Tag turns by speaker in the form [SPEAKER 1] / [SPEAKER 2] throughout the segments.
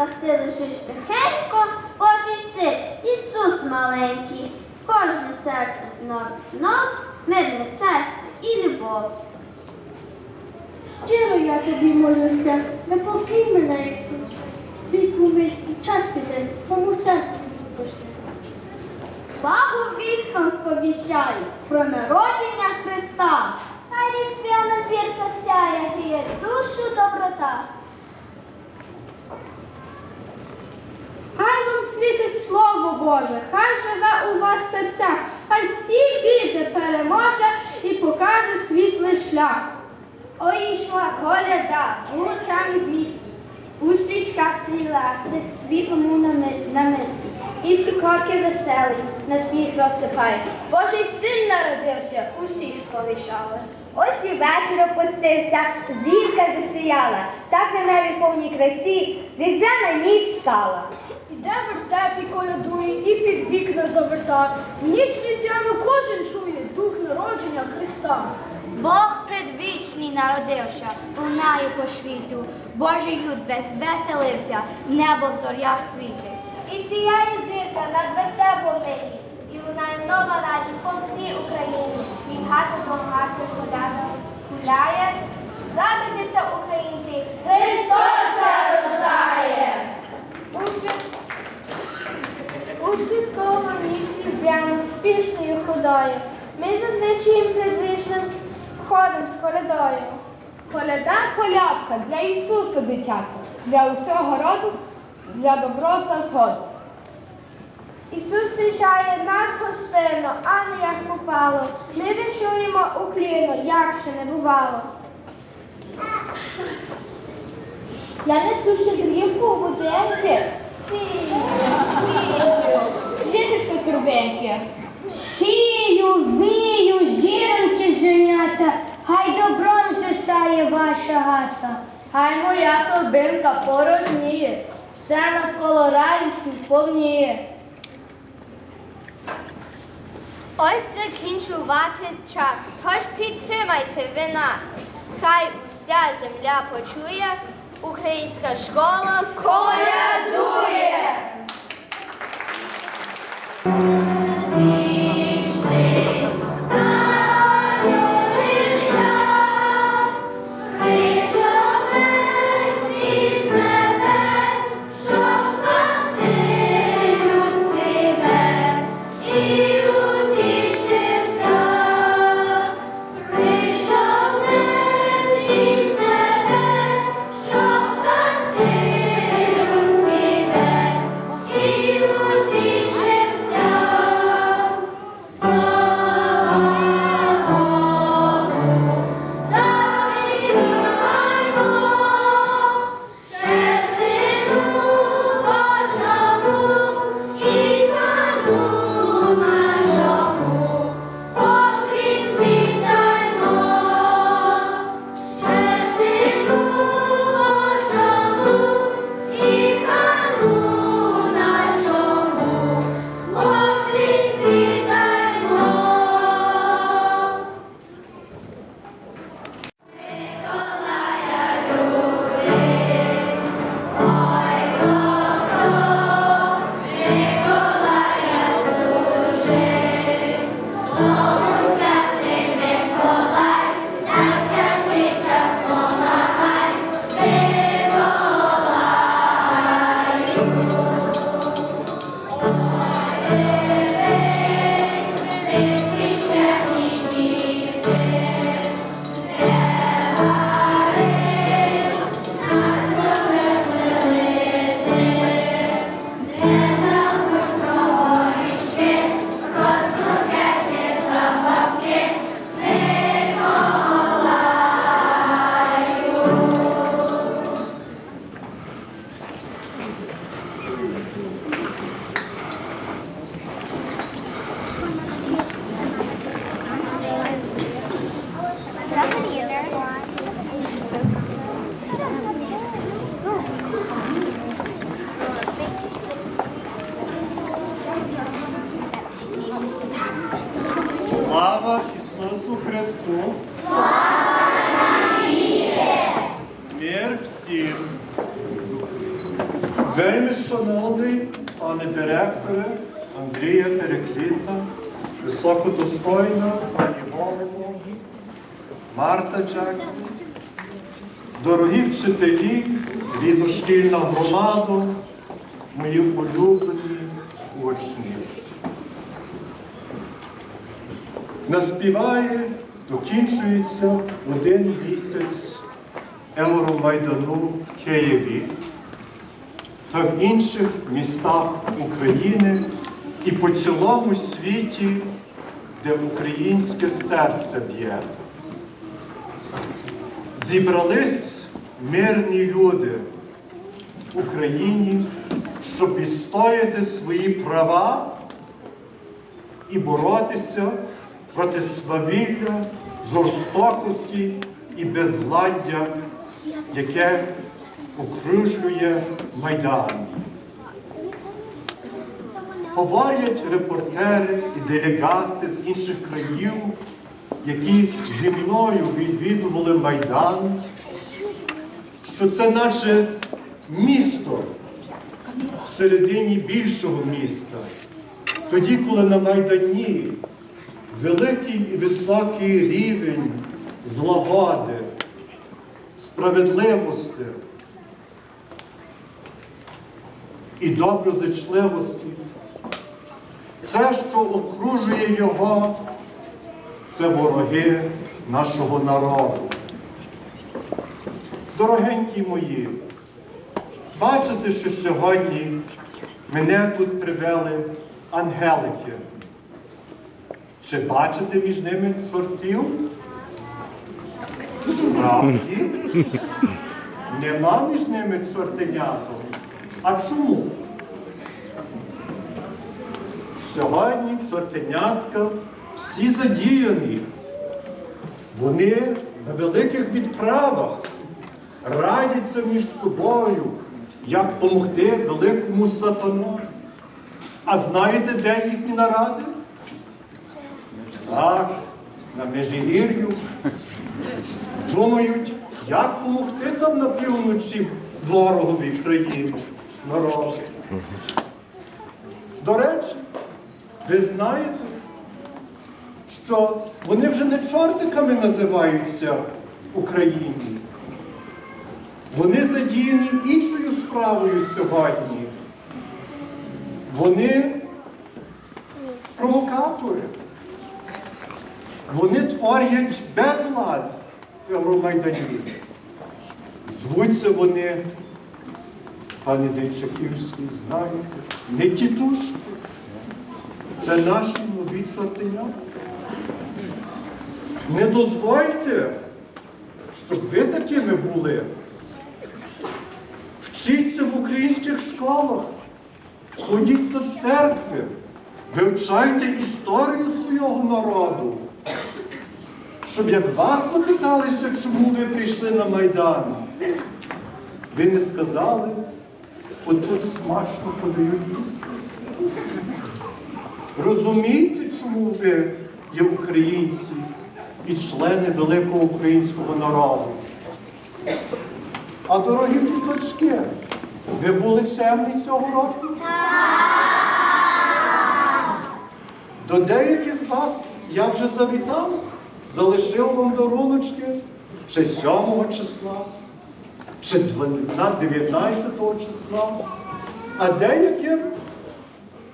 [SPEAKER 1] яслах ти лежиш тихенько, Божий син, Ісус маленький, в кожне серце знов і знов мир несеш і любов.
[SPEAKER 2] Щиро я тобі молюся, не покинь мене,
[SPEAKER 3] як шлях.
[SPEAKER 1] Ой, йшла коляда вулицями в місті. У свічках стріластих світлому на намисті. І сукорки веселі на сміх розсипають. Божий син народився, усіх сповіщали. Ось і вечір опустився, зірка засіяла, так на небі повній красі, різдвяна ніч стала.
[SPEAKER 3] Іде вертеп і колядує, і під вікна завертає. Ніч різдвяну кожен чує дух народження Христа.
[SPEAKER 4] Бог предвічний народився, лунає по світу, Божий люд весь веселився, небо в зорях світить.
[SPEAKER 1] І сіяє зірка над вертепом нині, і лунає нова радість по всій Україні. І багато багато холяда гуляє. Радуйтеся, українці! Христос рождає!
[SPEAKER 3] У, свят... у святковому місці Різдвяно спішною ходою. Ми зазвичай предвічним ходом з колядою. Коляда колядка для Ісуса дитятка, для усього роду, для добро та згоди. Ісус зустрічає нас гостинно, а не як попало. Ми відчуємо укліно, як ще не бувало. Я несу щедрівку у будинки. Діточка курбеньки.
[SPEAKER 2] Сію, вмію, зіроньки зернята, хай добром засяє ваша гата.
[SPEAKER 1] Хай моя торбинка порожніє, все навколо радістю повніє. Ось закінчувати час, тож підтримайте ви нас. Хай уся земля почує, українська школа колядує.
[SPEAKER 5] Вельми шановний пане директоре Андрія Перекліта, високодостойна пані Голово, Марта Джекс, дорогі вчителі, рідношкільна громада, мої улюблені учні. Наспіває, докінчується один місяць Евромайдану в Києві та в інших містах України і по цілому світі, де українське серце б'є. Зібрались мирні люди в Україні, щоб відстояти свої права і боротися проти свавілля, жорстокості і безладдя, яке окружує Майдан. Говорять репортери і делегати з інших країв, які зі мною відвідували Майдан, що це наше місто в середині більшого міста. Тоді, коли на Майдані великий і високий рівень злагоди, справедливості і доброзичливості, це, що окружує його, це вороги нашого народу. Дорогенькі мої, бачите, що сьогодні мене тут привели ангелики. Чи бачите між ними чортів? Справді, нема між ними чортеняток. А чому? Сьогодні чортенятка всі задіяні. Вони на великих відправах радяться між собою, як допомогти великому сатану. А знаєте, де їхні наради? Так, на Межигір'ю. Думають, як допомогти нам на півночі ворогові країні народу. До речі, ви знаєте, що вони вже не чортиками називаються Україні. Вони задіяні іншою справою сьогодні. Вони провокатори. Вони творять безлад в Євромайдані. Звуться вони, пане Дейчаківський, знаєте, не тітушки. Це наші нові чортеня. Не дозвольте, щоб ви такими були. Вчіться в українських школах, ходіть до церкви, вивчайте історію свого народу. Щоб як вас запиталися, чому ви прийшли на Майдан, ви не сказали, отут смачно подають їсти. Розумієте, чому ви є українці і члени великого українського народу? А дорогі діточки, ви були чемні цього року? До деяких вас я вже завітав, залишив вам даруночки ще 7 числа, чи 19 числа, а деяким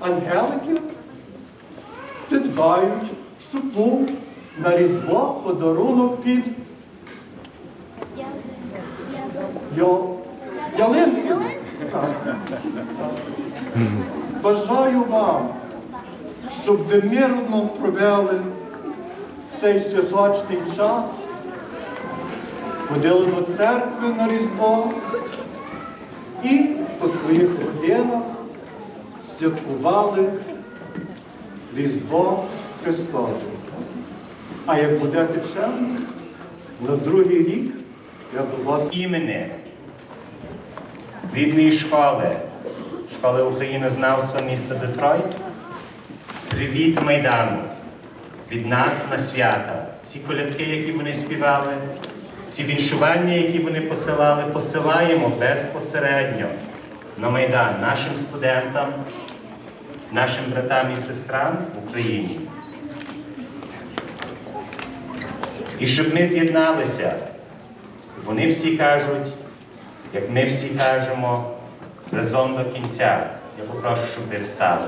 [SPEAKER 5] ангеликів підбають, що був на Різдво подарунок під Йо... ялинку. Бажаю вам, щоб ви мирно провели цей святочний час, ходили до церкви на Різдво і по своїх родинах святкували Різдво Христове. А як будете чемні, на другий рік я до вас
[SPEAKER 6] імені рідної школи, школи українознавства міста Детройт. Привіт Майдану! Від нас на свята. Ці колядки, які вони співали, ці віншування, які вони посилали, посилаємо безпосередньо на Майдан нашим студентам,
[SPEAKER 7] нашим братам і сестрам в Україні. І щоб ми з'єдналися, вони всі кажуть, як ми всі кажемо, разом до кінця. Я попрошу, щоб ви встали.